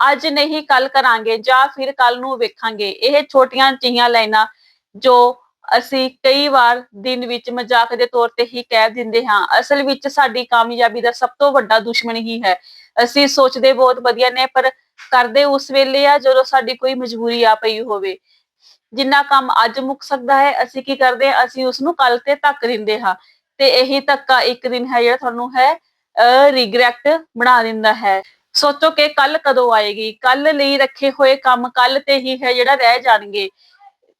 ਅੱਜ ਨਹੀਂ ਕੱਲ ਕਰਾਂਗੇ ਜਾਂ ਫਿਰ ਕੱਲ ਨੂੰ ਵੇਖਾਂਗੇ। ਇਹ ਛੋਟੀਆਂ ਜਿਹੀਆਂ ਲਾਈਨਾਂ ਜੋ ਅਸੀਂ ਕਈ ਵਾਰ ਦਿਨ ਵਿੱਚ ਮਜ਼ਾਕ ਦੇ ਤੌਰ ਤੇ ਹੀ ਕਹਿ ਦਿੰਦੇ ਹਾਂ। ਅਸਲ ਵਿੱਚ ਸਾਡੀ ਕਾਮਯਾਬੀ ਦਾ ਸਭ ਤੋਂ ਵੱਡਾ ਦੁਸ਼ਮਣ ਹੀ ਹੈ। ਅਸੀਂ ਸੋਚਦੇ ਬਹੁਤ ਵਧੀਆ ਨੇ, ਪਰ ਕਰਦੇ ਉਸ ਵੇਲੇ ਆ ਜਦੋਂ ਸਾਡੀ ਕੋਈ ਮਜਬੂਰੀ ਆ ਪਈ ਹੋਵੇ। ਜਿੰਨਾ ਕੰਮ ਅੱਜ ਮੁੱਕ ਸਕਦਾ ਹੈ, ਅਸੀਂ ਕੀ ਕਰਦੇ ਹਾਂ? ਅਸੀਂ ਉਸ ਨੂੰ ਕੱਲ ਤੇ ਧੱਕ ਦਿੰਦੇ ਹਾਂ। ਤੇ ਇਹੀ ਧੱਕਾ ਇੱਕ ਦਿਨ ਹੈ ਜਿਹੜਾ ਤੁਹਾਨੂੰ ਹੈ ਰਿਗਰੈਟ ਬਣਾ ਦਿੰਦਾ ਹੈ। ਸੋਚੋ ਕਿ ਕੱਲ ਕਦੋਂ ਆਏਗੀ? ਕੱਲ ਲਈ ਰੱਖੇ ਹੋਏ ਕੰਮ ਕੱਲ ਤੇ ਹੀ ਹੈ ਜਿਹੜਾ ਰਹਿ ਜਾਣਗੇ।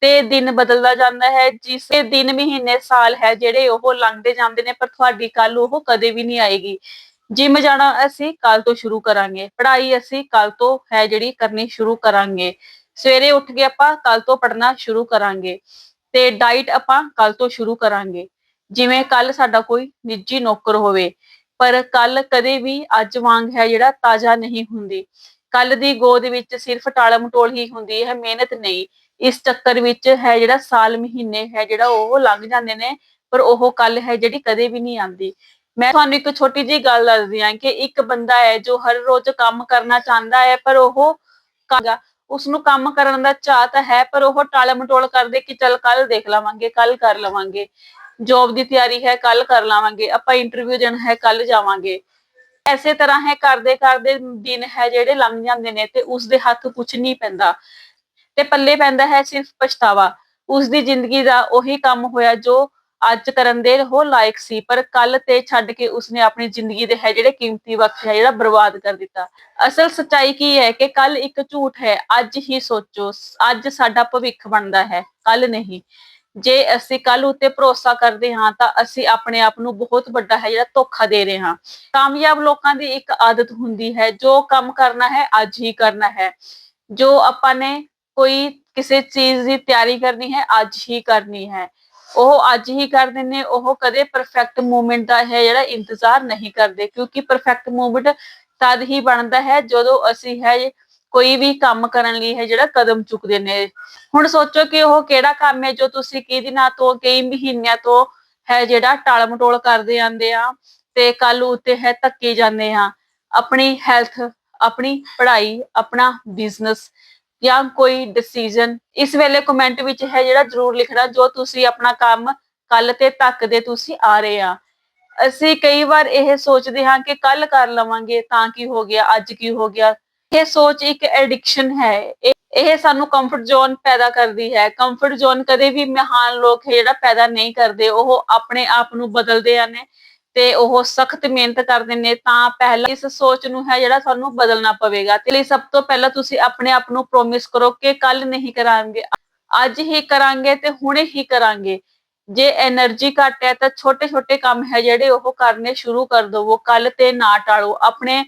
ਤੇ ਦਿਨ ਬਦਲਦਾ ਜਾਂਦਾ ਹੈ, ਜਿਸ ਦਿਨ ਮਹੀਨੇ ਸਾਲ ਹੈ ਜਿਹੜੇ ਉਹ ਲੰਘਦੇ ਜਾਂਦੇ ਨੇ, ਪਰ ਤੁਹਾਡੀ ਕੱਲ ਉਹ ਕਦੇ ਵੀ ਨਹੀਂ ਆਏਗੀ। ਜਿਮ ਜਾਣਾ ਅਸੀਂ ਕੱਲ ਤੋਂ ਸ਼ੁਰੂ ਕਰਾਂਗੇ। ਪੜ੍ਹਾਈ ਅਸੀਂ ਕੱਲ ਤੋਂ ਹੈ ਜਿਹੜੀ ਕਰਨੀ ਸ਼ੁਰੂ ਕਰਾਂਗੇ। ਸਵੇਰੇ ਉੱਠ ਕੇ ਆਪਾਂ ਕੱਲ ਤੋਂ ਪੜ੍ਹਨਾ ਸ਼ੁਰੂ ਕਰਾਂਗੇ ਤੇ ਡਾਈਟ ਆਪਾਂ ਕੱਲ ਤੋਂ ਸ਼ੁਰੂ ਕਰਾਂਗੇ। ਜਿਵੇਂ ਕੱਲ ਸਾਡਾ ਕੋਈ ਨਿੱਜੀ ਨੌਕਰ ਹੋਵੇ। ਪਰ ਕੱਲ ਕਦੇ ਵੀ ਅੱਜ ਵਾਂਗ ਹੈ ਜਿਹੜਾ ਤਾਜ਼ਾ ਨਹੀਂ ਹੁੰਦੀ। ਕੱਲ ਦੀ ਗੋਦ ਵਿੱਚ ਸਿਰਫ ਟਾਲਮਟੋਲ ਹੀ ਹੁੰਦੀ ਹੈ, ਮਿਹਨਤ ਨਹੀਂ। ਇਸ ਚੱਕਰ ਵਿੱਚ ਹੈ ਜਿਹੜਾ ਸਾਲ ਮਹੀਨੇ ਹੈ, ਜਿਹੜਾ ਉਹ ਲੰਘ ਜਾਂਦੇ ਨੇ, ਪਰ ਉਹ ਕੱਲ ਹੈ ਜਿਹੜੀ ਕਦੇ ਵੀ ਨਹੀਂ ਆਉਂਦੀ ਮੈਂ ਤੁਹਾਨੂੰ ਇੱਕ ਛੋਟੀ ਜਿਹੀ ਗੱਲ ਦੱਸਦੀ ਹਾਂ ਕਿ ਇੱਕ ਬੰਦਾ ਹੈ ਜੋ ਹਰ ਰੋਜ਼ ਕੰਮ ਕਰਨਾ ਚਾਹੁੰਦਾ ਹੈ, ਪਰ ਉਹ ਉਸ ਨੂੰ ਕੰਮ ਕਰਨ ਦਾ ਚਾਹ ਤਾਂ ਹੈ, ਪਰ ਉਹ ਟਾਲਮਟੋਲ ਕਰਦੇ ਕਿ ਚੱਲ ਕੱਲ ਦੇਖ ਲਵਾਂਗੇ ਕੱਲ ਕਰ ਲਵਾਂਗੇ। ਜੌਬ ਦੀ ਤਿਆਰੀ ਹੈ ਕੱਲ ਕਰ ਲਾਵਾਂਗੇ। ਆਪਾਂ ਇੰਟਰਵਿਊ ਦੇਣਾ ਹੈ ਕੱਲ ਜਾਵਾਂਗੇ। ਐਸੇ ਤਰ੍ਹਾਂ ਹੈ, ਕਰਦੇ ਕਰਦੇ ਦਿਨ ਹੈ ਜਿਹੜੇ ਲੰਘ ਜਾਂਦੇ ਨੇ ਤੇ ਉਸ ਦੇ ਹੱਥ ਕੁਝ ਨਹੀਂ ਪੈਂਦਾ। ਤੇ ਪੱਲੇ ਪੈਂਦਾ ਹੈ ਸਿਰਫ ਪਛਤਾਵਾ। ਉਸ ਦੀ ਜ਼ਿੰਦਗੀ ਦਾ ਉਹੀ ਕੰਮ ਹੋਇਆ ਜੋ ਅੱਜ ਕਰਨ ਦੇ ਉਹ ਲਾਇਕ ਸੀ, ਪਰ ਕੱਲ ਤੇ ਛੱਡ ਕੇ ਉਸਨੇ ਆਪਣੀ ਜ਼ਿੰਦਗੀ ਦੇ ਹੈ ਜਿਹੜੇ ਕੀਮਤੀ ਵਕਤ ਹੈ, ਜਿਹੜਾ ਬਰਬਾਦ ਕਰ ਦਿੱਤਾ। ਅਸਲ ਸੱਚਾਈ ਕੀ ਹੈ ਕਿ ਕੱਲ ਇੱਕ ਝੂਠ ਹੈ, ਅੱਜ ਹੀ ਸੋਚੋ, ਅੱਜ ਸਾਡਾ ਭਵਿੱਖ ਬਣਦਾ ਹੈ ਕੱਲ ਨਹੀਂ। ਜੇ ਅਸੀਂ ਕੱਲ ਉੱਤੇ ਭਰੋਸਾ ਕਰਦੇ ਹਾਂ, ਤਾਂ ਅਸੀਂ ਆਪਣੇ ਆਪ ਨੂੰ ਬਹੁਤ ਵੱਡਾ ਹੈ, ਜਿਹੜਾ ਧੋਖਾ ਦੇ ਰਹੇ ਹਾਂ। ਕਾਮਯਾਬ ਲੋਕਾਂ ਦੀ ਇੱਕ ਆਦਤ ਹੁੰਦੀ ਹੈ, ਜੋ ਕੰਮ ਕਰਨਾ ਹੈ, ਅੱਜ ਹੀ ਕਰਨਾ ਹੈ। ਜੋ ਆਪਾਂ ਨੇ ਕੋਈ ਕਿਸੇ ਚੀਜ਼ ਦੀ ਤਿਆਰੀ ਕਰਨੀ ਹੈ, ਅੱਜ ਹੀ ਕਰਨੀ ਹੈ। ਉਹ ਅੱਜ ਹੀ ਕਰਦੇ ਨੇ ਉਹ ਕਦੇ ਪਰਫੈਕਟ ਮੂਵਮੈਂਟ ਦਾ ਹੈ ਜਿਹੜਾ ਇੰਤਜ਼ਾਰ ਨਹੀਂ ਕਰਦੇ, ਕਿਉਂਕਿ ਪਰਫੈਕਟ ਮੂਵਮੈਂਟ ਤਦ ਹੀ ਬਣਦਾ ਹੈ ਜਦੋਂ ਅਸੀਂ ਹੈ ਕੋਈ ਵੀ ਕੰਮ ਕਰਨ ਲਈ ਹੈ ਜਿਹੜਾ ਕਦਮ ਚੁੱਕਦੇ ਨੇ। ਹੁਣ ਸੋਚੋ ਕਿ ਉਹ ਕਿਹੜਾ ਕੰਮ ਹੈ ਜੋ ਤੁਸੀਂ ਕਈ ਦਿਨਾਂ ਤੋਂ, ਕਈ ਮਹੀਨਿਆਂ ਤੋਂ ਹੈ ਜਿਹੜਾ ਟਾਲਮਟੋਲ ਕਰਦੇ ਆਂਦੇ ਆ ਤੇ ਕੱਲ ਉਤੇ ਹੈ ਧੱਕੇ ਜਾਂਦੇ ਆ। ਆਪਣੀ ਹੈਲਥ ਆਪਣੀ ਪੜ੍ਹਾਈ, ਆਪਣਾ ਬਿਜ਼ਨਸ ਜਾਂ ਕੋਈ ਡਿਸੀਜਨ ਇਸ ਵੇਲੇ ਕਮੈਂਟ ਵਿੱਚ ਹੈ ਜਿਹੜਾ ਜ਼ਰੂਰ ਲਿਖਣਾ, ਜੋ ਤੁਸੀਂ ਆਪਣਾ ਕੰਮ ਕੱਲ ਤੇ ਤੱਕ ਦੇ ਤੁਸੀਂ ਆ ਰਹੇ ਆ। ਅਸੀਂ ਕਈ ਵਾਰ ਇਹ ਸੋਚਦੇ ਹਾਂ ਕਿ ਕੱਲ ਕਰ ਲਵਾਂਗੇ ਤਾਂ ਕੀ ਹੋ ਗਿਆ, ਅੱਜ ਕੀ ਹੋ ਗਿਆ। ਇਹ ਸੋਚ ਇੱਕ ਐਡਿਕਸ਼ਨ ਹੈ। ਇਹ ਸਾਨੂੰ ਕੰਫਰਟ ਜ਼ੋਨ ਪੈਦਾ ਕਰਦੀ ਹੈ। ਕੰਫਰਟ ਜ਼ੋਨ ਕਦੇ ਵੀ ਮਹਾਨ ਲੋਕ ਹੈ ਜਿਹੜਾ ਪੈਦਾ ਨਹੀਂ ਕਰਦੇ, ਉਹ ਆਪਣੇ ਆਪ ਨੂੰ ਬਦਲਦੇ ਹਨ ਤੇ ਉਹ ਸਖਤ ਮਿਹਨਤ ਕਰਦੇ ਨੇ, ਤਾਂ ਪਹਿਲਾਂ ਇਸ ਸੋਚ ਨੂੰ ਹੈ ਜਿਹੜਾ ਸਾਨੂੰ ਬਦਲਣਾ ਪਵੇਗਾ। ਤੇ ਲਈ ਸਭ ਤੋਂ ਪਹਿਲਾਂ ਤੁਸੀਂ ਆਪਣੇ ਆਪ ਨੂੰ ਪ੍ਰੋਮਿਸ ਕਰੋ ਕਿ ਕੱਲ ਨਹੀਂ ਕਰਾਂਗੇ, ਅੱਜ ਹੀ ਕਰਾਂਗੇ ਤੇ ਹੁਣੇ ਹੀ ਕਰਾਂਗੇ। ਜੇ એનર્ਜੀ ਘੱਟ ਹੈ ਤਾਂ ਛੋਟੇ-ਛੋਟੇ ਕੰਮ ਹੈ ਜਿਹੜੇ ਉਹ ਕਰਨੇ ਸ਼ੁਰੂ ਕਰ ਦਿਓ ਕੱਲ ਤੇ ਨਾ ਟਾਲੋ। ਆਪਣੇ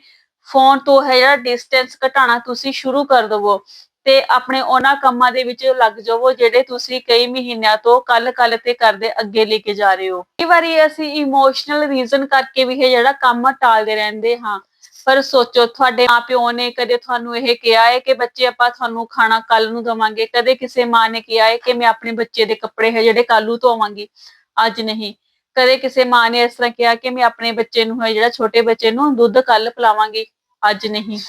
ਫੋਨ ਤੋਂ ਹੈ ਜਿਹੜਾ ਡਿਸਟੈਂਸ ਘਟਾਣਾ ਤੁਸੀਂ ਸ਼ੁਰੂ ਕਰ ਦਿਵੋ। ਤੇ ਆਪਣੇ ਉਹਨਾਂ ਕੰਮਾਂ ਦੇ ਵਿੱਚ ਲੱਗ ਜਾਵੋ, ਜਿਹੜੇ ਤੁਸੀਂ ਕਈ ਮਹੀਨਿਆਂ ਤੋਂ ਕੱਲ ਕੱਲ ਤੇ ਕਰਦੇ ਅੱਗੇ ਲੈ ਕੇ ਜਾ ਰਹੇ ਹੋ। ਕਈ ਵਾਰੀ ਅਸੀਂ ਇਮੋਸ਼ਨਲ ਰੀਜ਼ਨ ਕਰਕੇ ਵੀ ਇਹ ਜਿਹੜਾ ਕੰਮ ਟਾਲਦੇ ਰਹਿੰਦੇ ਹਾਂ, ਪਰ ਸੋਚੋ ਤੁਹਾਡੇ ਮਾਪਿਓ ਨੇ ਕਦੇ ਤੁਹਾਨੂੰ ਇਹ ਕਿਹਾ ਹੈ ਕਿ ਬੱਚੇ ਆਪਾਂ ਤੁਹਾਨੂੰ ਖਾਣਾ ਕੱਲ ਨੂੰ ਦਵਾਂਗੇ, ਕਦੇ ਕਿਸੇ ਮਾਂ ਨੇ ਕਿਹਾ ਹੈ ਕਿ ਮੈਂ ਆਪਣੇ ਬੱਚੇ ਦੇ ਕੱਪੜੇ ਹੈ ਜਿਹੜੇ ਕੱਲ ਨੂੰ ਧੋਵਾਂਗੀ, ਅੱਜ ਨਹੀਂ। ਕਦੇ ਕਿਸੇ ਮਾਂ ਨੇ ਇਸ ਤਰ੍ਹਾਂ ਕਿਹਾ ਕਿ ਮੈਂ ਆਪਣੇ ਬੱਚੇ ਨੂੰ ਹੈ ਜਿਹੜਾ ਛੋਟੇ ਬੱਚੇ ਨੂੰ ਦੁੱਧ ਕੱਲ ਪਿਲਾਵਾਂਗੀ, ਅੱਜ ਨਹੀਂ।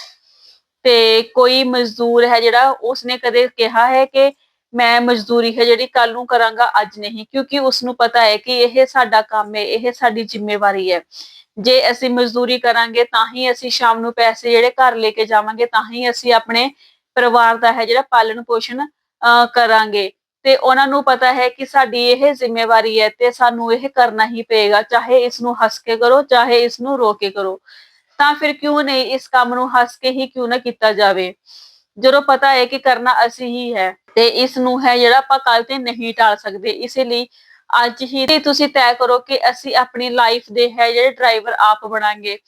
ਤੇ ਕੋਈ ਮਜ਼ਦੂਰ ਹੈ ਜਿਹੜਾ ਉਸਨੇ ਕਦੇ ਕਿਹਾ ਹੈ ਕਿ ਮੈਂ ਮਜ਼ਦੂਰੀ ਹੈ ਜਿਹੜੀ ਕੱਲ ਨੂੰ ਕਰਾਂਗਾ, ਅੱਜ ਨਹੀਂ, ਕਿਉਂਕਿ ਉਸ ਨੂੰ ਪਤਾ ਹੈ ਕਿ ਇਹ ਸਾਡਾ ਕੰਮ ਹੈ, ਇਹ ਸਾਡੀ ਜ਼ਿੰਮੇਵਾਰੀ ਹੈ। ਜੇ ਅਸੀਂ ਮਜ਼ਦੂਰੀ ਕਰਾਂਗੇ ਤਾਂ ਹੀ ਅਸੀਂ ਸ਼ਾਮ ਨੂੰ ਪੈਸੇ ਜਿਹੜੇ ਘਰ ਲੈ ਕੇ ਜਾਵਾਂਗੇ, ਤਾਂ ਹੀ ਅਸੀਂ ਆਪਣੇ ਪਰਿਵਾਰ ਦਾ ਹੈ ਜਿਹੜਾ ਪਾਲਣ ਪੋਸ਼ਣ ਕਰਾਂਗੇ। ਤੇ ਉਹਨਾਂ ਨੂੰ ਪਤਾ ਹੈ ਕਿ ਸਾਡੀ ਇਹ ਜ਼ਿੰਮੇਵਾਰੀ ਹੈ ਤੇ ਸਾਨੂੰ ਇਹ ਕਰਨਾ ਹੀ ਪਏਗਾ, ਚਾਹੇ ਇਸ ਨੂੰ ਹੱਸ ਕੇ ਕਰੋ, ਚਾਹੇ ਇਸ ਨੂੰ ਰੋ ਕੇ ਕਰੋ। ਤਾਂ ਫਿਰ ਕਿਉਂ ਨਹੀਂ ਇਸ ਕੰਮ ਨੂੰ ਹੱਸ ਕੇ ਹੀ ਕਿਉਂ ਨਾ ਕੀਤਾ ਜਾਵੇ? ਜਦੋਂ ਪਤਾ ਹੈ ਕਿ ਕਰਨਾ ਅਸੀਂ ਹੀ ਹੈ ਤੇ ਇਸ ਨੂੰ ਹੈ ਜਿਹੜਾ ਆਪਾਂ ਕੱਲ ਤੇ ਨਹੀਂ ਟਾਲ ਸਕਦੇ, ਇਸੇ ਲਈ ਅੱਜ ਹੀ ਤੇ ਤੁਸੀਂ ਤੈਅ ਕਰੋ ਕਿ ਅਸੀਂ ਆਪਣੀ ਲਾਈਫ ਦੇ ਹੈ ਜਿਹੜੇ ਡਰਾਈਵਰ ਆਪ ਬਣਾਂਗੇ।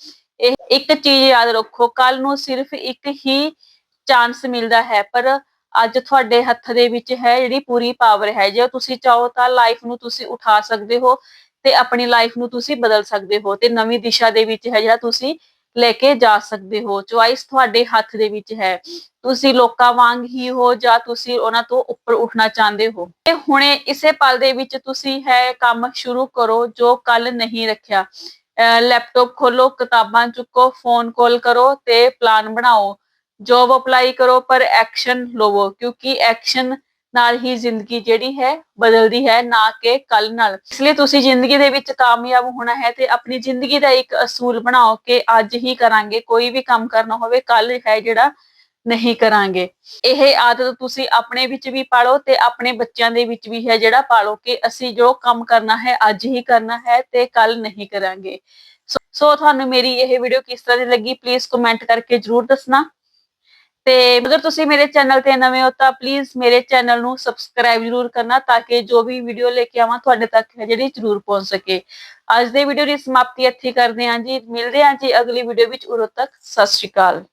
ਇਹ ਇੱਕ ਚੀਜ਼ ਯਾਦ ਰੱਖੋ ਕੱਲ ਨੂੰ ਸਿਰਫ ਇੱਕ ਹੀ ਚਾਂਸ ਮਿਲਦਾ ਹੈ, ਪਰ ਅੱਜ ਤੁਹਾਡੇ ਹੱਥ ਦੇ ਵਿੱਚ ਹੈ ਜਿਹੜੀ ਪੂਰੀ ਪਾਵਰ ਹੈ। ਜੇ ਤੁਸੀਂ ਚਾਹੋ ਤਾਂ ਲਾਈਫ ਨੂੰ ਤੁਸੀਂ ਉਠਾ ਸਕਦੇ ਹੋ ਤੇ ਆਪਣੀ ਲਾਈਫ ਨੂੰ ਤੁਸੀਂ ਬਦਲ ਸਕਦੇ ਹੋ ਤੇ ਨਵੀਂ ਦਿਸ਼ਾ ਦੇ ਵਿੱਚ ਹੈ ਜਿਹੜਾ ਤੁਸੀਂ ਲੈ ਕੇ ਜਾ ਸਕਦੇ ਹੋ, ਚੁਆਇਸ ਤੁਹਾਡੇ ਹੱਥ ਦੇ ਵਿੱਚ ਹੈ। ਤੁਸੀਂ ਲੋਕਾਂ ਵਾਂਗ ਹੀ ਹੋ ਜਾਂ ਤੁਸੀਂ ਉਹਨਾਂ ਤੋਂ ਉੱਪਰ ਉੱਠਣਾ ਚਾਹੁੰਦੇ ਹੋ। ਤੇ ਹੁਣੇ ਇਸੇ ਪਲ ਦੇ ਵਿੱਚ ਤੁਸੀਂ ਹੈ ਕੰਮ ਸ਼ੁਰੂ ਕਰੋ ਜੋ ਕੱਲ ਨਹੀਂ ਰੱਖਿਆ। ਲੈਪਟਾਪ ਖੋਲੋ ਕਿਤਾਬਾਂ ਚੁੱਕੋ, ਫੋਨ ਕਾਲ ਕਰੋ ਤੇ ਪਲਾਨ ਬਣਾਓ। ਜੋਬ ਅਪਲਾਈ ਕਰੋ, ਪਰ ਐਕਸ਼ਨ ਲਵੋ, ਕਿਉਂਕਿ ਐਕਸ਼ਨ ਨਾਲ ਹੀ ਜ਼ਿੰਦਗੀ ਜਿਹੜੀ ਹੈ ਬਦਲਦੀ ਹੈ, ਨਾ ਕਿ ਕੱਲ ਨਾਲ। ਇਸ ਲਈ ਤੁਸੀਂ ਜ਼ਿੰਦਗੀ ਦੇ ਵਿੱਚ ਕਾਮਯਾਬ ਹੋਣਾ ਹੈ ਤੇ ਆਪਣੀ ਜ਼ਿੰਦਗੀ ਦਾ ਇੱਕ ਅਸੂਲ ਬਣਾਓ ਕਿ ਅੱਜ ਹੀ ਕਰਾਂਗੇ, ਕੋਈ ਵੀ ਕੰਮ ਕਰਨਾ ਹੋਵੇ ਕੱਲ ਹੈ ਜਿਹੜਾ ਨਹੀਂ ਕਰਾਂਗੇ। ਇਹ ਆਦਤ ਤੁਸੀਂ ਆਪਣੇ ਵਿੱਚ ਵੀ ਪਾਲੋ ਤੇ ਆਪਣੇ ਬੱਚਿਆਂ ਦੇ ਵਿੱਚ ਵੀ ਹੈ ਜਿਹੜਾ ਪਾਲੋ ਕਿ ਅਸੀਂ ਜੋ ਕੰਮ ਕਰਨਾ ਹੈ, ਅੱਜ ਹੀ ਕਰਨਾ ਹੈ ਤੇ ਕੱਲ ਨਹੀਂ ਕਰਾਂਗੇ। ਸੋ- ਸੋ ਤੁਹਾਨੂੰ ਮੇਰੀ ਇਹ ਵੀਡੀਓ ਕਿਸ ਤਰ੍ਹਾਂ ਦੀ ਲੱਗੀ ਪਲੀਜ਼ ਕਮੈਂਟ ਕਰਕੇ ਜਰੂਰ ਦੱਸਣਾ। ਤੇ ਅਗਰ ਤੁਸੀਂ ਮੇਰੇ ਚੈਨਲ ਤੇ ਨਵੇਂ ਹੋ ਤਾਂ ਪਲੀਜ਼ ਮੇਰੇ ਚੈਨਲ ਨੂੰ ਸਬਸਕ੍ਰਾਈਬ ਜਰੂਰ ਕਰਨਾ ਤਾਂ ਕਿ ਜੋ ਵੀ ਵੀਡੀਓ ਲੈ ਕੇ ਆਵਾਂ ਤੁਹਾਡੇ ਤੱਕ ਹੈ ਜਿਹੜੀ ਜਰੂਰ ਪਹੁੰਚ ਸਕੇ। ਅੱਜ ਦੇ ਵੀਡੀਓ ਦੀ ਸਮਾਪਤੀ ਇੱਥੇ ਕਰਦੇ ਹਾਂ ਜੀ। ਮਿਲਦੇ ਹਾਂ ਜੀ ਅਗਲੀ ਵੀਡੀਓ ਵਿੱਚ। ਉਦੋਂ ਤੱਕ ਸਤਿ ਸ਼੍ਰੀ ਅਕਾਲ।